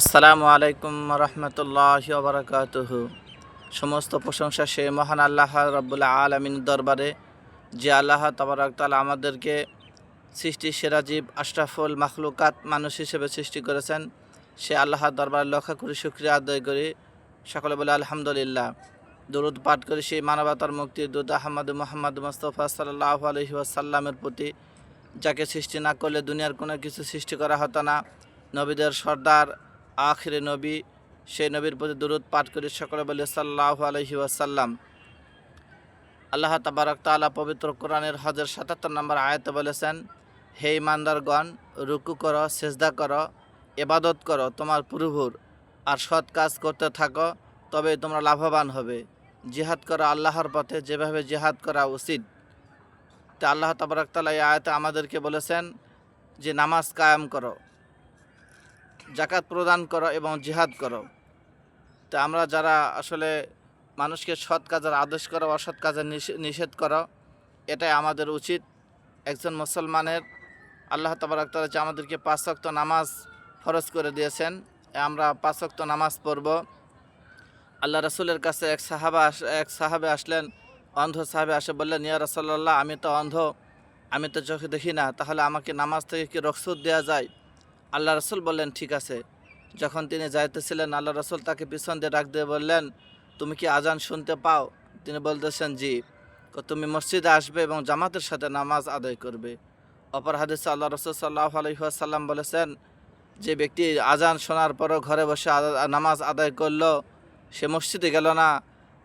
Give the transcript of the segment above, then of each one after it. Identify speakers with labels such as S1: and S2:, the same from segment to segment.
S1: আসসালামু আলাইকুম রহমতুল্লাহ বারকাতুহু। সমস্ত প্রশংসা সে মহান আল্লাহ রব্বুল্লা আলমিন দরবারে, যে আল্লাহ তবরাক তালা আমাদেরকে সৃষ্টি সেরাজীব আশরাফুল মাখলুকাত মানুষ হিসেবে সৃষ্টি করেছেন। সে আল্লাহ দরবার লক্ষ্য করি শুক্রিয়া আদায় করি। সকলে বলে আলহামদুলিল্লাহ। দরুদ পাঠ করে সেই মানবতার মুক্তি দুদ আহমদ মোহাম্মদ মুস্তফা সাল্লাহ আলহি আসাল্লামের প্রতি। যাকে সৃষ্টি না করলে দুনিয়ার কোনো কিছু সৃষ্টি করা হতো না। নবীদের সর্দার আখিরে নবী, সেই নবীর প্রতি দূরত পাঠ করে সকলে বলে সাল্লাহ আলহি ওয়াসাল্লাম। আল্লাহ তাবারক তাআলা পবিত্র কোরআনের হজের সাতাত্তর নম্বর আয়াতে বলেছেন, হে ইমানদারগণ, রুকু করো, সেজদা করো এবাদত করো, তোমার প্রভুর। আর সৎ কাজ করতে থাকো তবে তোমরা লাভবান হবে। জিহাদ করো আল্লাহর পথে, যেভাবে জিহাদ করা উচিত। তা আল্লাহ তাবারক তাআলা এই আয়তে আমাদেরকে বলেছেন যে, নামাজ কায়াম করো। জাকাত প্রদান করো এবং জিহাদ করো। তো আমরা যারা আসলে মানুষকে সৎ কাজের আদেশ করো, অসৎ কাজের নিষেধ করো, এটাই আমাদের উচিত। একজন মুসলমানের, আল্লাহ তাবারাক্তাল যে আমাদেরকে পাঁচ ওয়াক্ত নামাজ ফরজ করে দিয়েছেন, আমরা পাঁচ ওয়াক্ত নামাজ পড়ব। আল্লাহ রসুলের কাছে এক সাহাবা এক সাহাবে আসলেন, অন্ধ সাহাবে আসে বললেন, ইয়া রসল্লাহ আমি তো অন্ধ, আমি তো চোখে দেখি না, তাহলে আমাকে নামাজ থেকে কি রকসুদ দেওয়া যায়? আল্লাহ রসুল বললেন, ঠিক আছে। যখন তিনি যাইতেছিলেন, আল্লাহ রসুল তাকে পিছন দিয়ে ডাক দিয়ে বললেন, তুমি কি আজান শুনতে পাও? তিনি বলতেছেন, জি। তুমি মসজিদে আসবে এবং জামাতের সাথে নামাজ আদায় করবে। অপর হাদিসে আল্লাহ রসুল সাল্লাহ আলহিহাসাল্লাম বলেছেন, যে ব্যক্তি আজান শোনার পরও ঘরে বসে নামাজ আদায় করল, সে মসজিদে গেল না।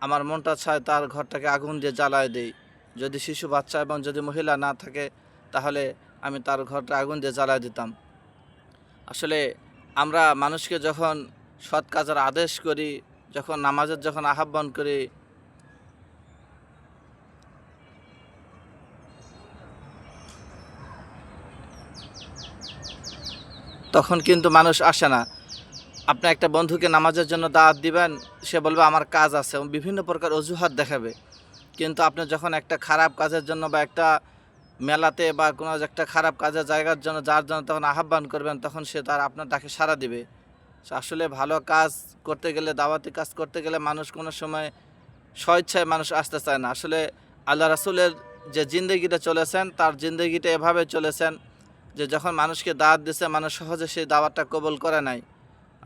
S1: আমার মনটা চায় তার ঘরটাকে আগুন দিয়ে জ্বালায় দেই। যদি শিশু, বাচ্চা এবং যদি মহিলা না থাকে, তাহলে আমি তার ঘরটা আগুন দিয়ে জ্বালায় দিতাম। আসলে আমরা মানুষকে যখন সৎ কাজের আদেশ করি, যখন নামাজের যখন আহ্বান করি, তখন কিন্তু মানুষ আসে না। আপনি একটা বন্ধুকে নামাজের জন্য দাওয়াত দিবেন, সে বলবে, আমার কাজ আছে। এবং বিভিন্ন প্রকার অজুহাত দেখাবে। কিন্তু আপনি যখন একটা খারাপ কাজের জন্য বা একটা মেলাতে বা কোনো একটা খারাপ কাজের জায়গার জন্য যার জন্য তখন আহ্বান করবেন, তখন সে তার আপনার ডাকে সাড়া দিবে। আসলে ভালো কাজ করতে গেলে, দাওয়াতি কাজ করতে গেলে মানুষ কোনো সময় স্বেচ্ছায় মানুষ আসতে চায় না। আসলে আল্লাহ রাসুলের যে জিন্দগিটা চলেছেন, তার জিন্দগিটা এভাবে চলেছেন যে যখন মানুষকে দাওয়াত দিছে, মানুষ সহজে সেই দাওয়াতটা কবল করে নাই।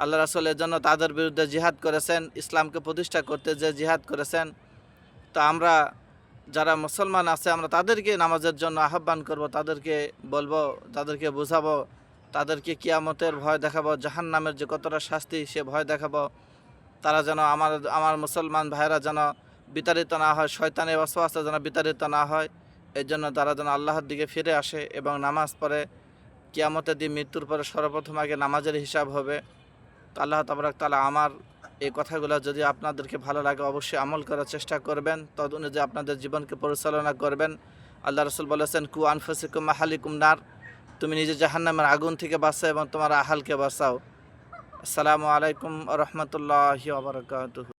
S1: আল্লাহ রাসুল এর জন্য তাদের বিরুদ্ধে জিহাদ করেছেন, ইসলামকে প্রতিষ্ঠা করতে যে জিহাদ করেছেন। তো আমরা যারা মুসলমান আছে, আমরা তাদেরকে নামাজের জন্য আহ্বান করব, তাদেরকে বলব, তাদেরকে বোঝাবো, তাদেরকে কিয়ামতের ভয় দেখাবো জাহান নামের যে কতটা শাস্তি সে ভয় দেখাবো। তারা যেন আমার আমার মুসলমান ভাইরা যেন বিতাড়িত না হয়, শয়তানের ওয়াসওয়াসা যেন বিতাড়িত না হয় এই জন্য তারা যেন আল্লাহর দিকে ফিরে আসে এবং নামাজ পড়ে। কিয়ামতের দিন মৃত্যুর পরে সর্বপ্রথম আগে নামাজের হিসাব হবে। আল্লাহ তাবরাক তালা আমার এই কথাগুলো যদি আপনাদেরকে ভালো লাগে, অবশ্যই আমল করার চেষ্টা করবেন। তদ অনুযায়ী আপনাদের জীবনকে পরিচালনা করবেন। আল্লাহ রসুল বলেছেন, কু আনফসিকুম আহালিকুম নার। তুমি নিজে জাহান্নামের আগুন থেকে বাঁচাও এবং তোমার আহালকে বাঁচাও। আসসালামু আলাইকুম রহমতুল্লাহ